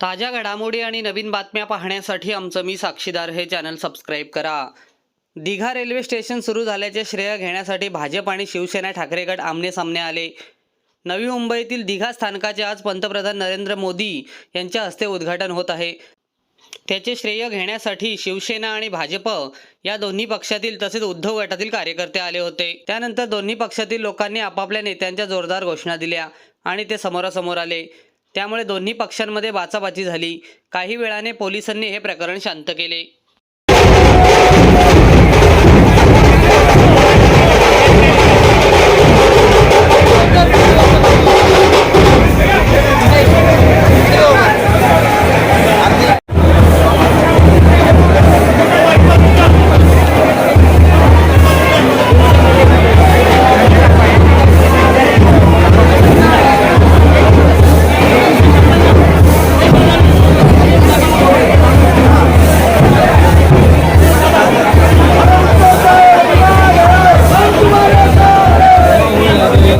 ताज्या घडामोडी आणि नवीन बातम्या पाहण्यासाठी आमचं मी साक्षीदार हे चॅनल सबस्क्राईब करा. दिघा रेल्वे स्टेशन सुरू झाल्याचे श्रेय घेण्यासाठी भाजप आणि शिवसेना ठाकरे गट आमनेसामने आले. नवी मुंबईतील दिघा स्थानकाचे आज पंतप्रधान नरेंद्र मोदी यांच्या हस्ते उद्घाटन होत आहे. त्याचे श्रेय घेण्यासाठी शिवसेना आणि भाजप या दोन्ही पक्षातील तसेच उद्धव गटातील कार्यकर्ते आले होते. त्यानंतर दोन्ही पक्षातील लोकांनी आपापल्या नेत्यांच्या जोरदार घोषणा दिल्या आणि ते समोरासमोर आले. त्यामुळे दोन्ही पक्षांमध्ये बाचाबाची झाली. काही वेळाने पोलिसांनी हे प्रकरण शांत केले.